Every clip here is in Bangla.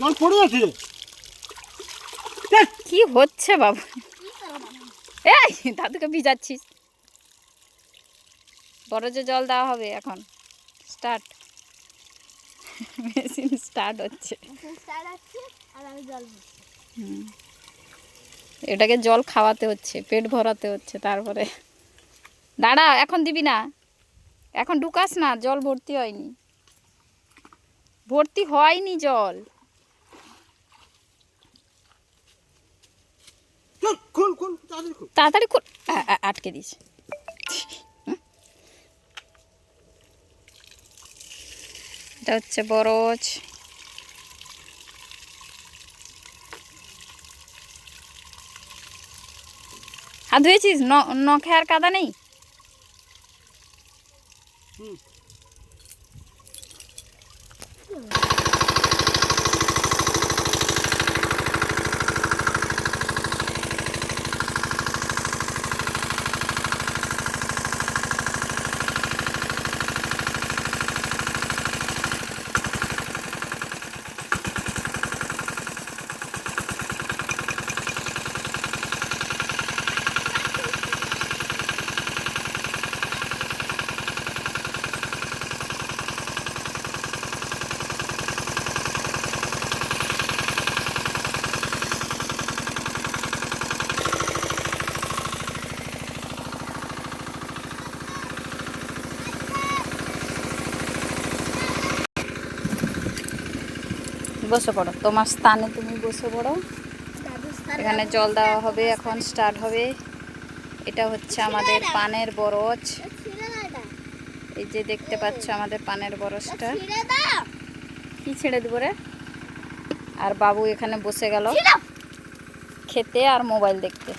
জল পড়ে আছে। কি হচ্ছে বাবু? এই দাদুকে ভিজাচ্ছিস। বড় যে জল দেওয়া হবে এখন। স্টার্ট মেশিন স্টার্ট হচ্ছে। স্টার আসছে আর আমি জল ভরছি। হুম। এটাকে জল খাওয়াতে হচ্ছে পেট ভরাতে হচ্ছে তারপরে। দাঁড়া এখন দিবি না। এখন ঢুকাস না জল ভর্তি হয়নি। ভর্তি হয়নি জল। তাড়াতাড়ি আটকে দিস। এটা হচ্ছে বরজ। হাত ধুয়েছিস? ন- নখে আর কাদা নেই? হুম। বসে পড়ো। তোমার স্থানে তুমি বসে পড়ো। এখানে জল দেওয়া হবে, এখন স্টার্ট হবে। এটা হচ্ছে আমাদের পানের বরজ। এই যে দেখতে পাচ্ছ আমাদের পানের বরজটা। কি ছেড়ে দেবো রে? আর বাবু এখানে বসে গেল। খেতে আর মোবাইল দেখতে।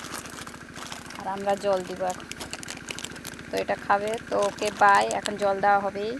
আর আমরা জল দিব তো এটা খাবে, তো ওকে বাই এখন জল দেওয়া হবেই।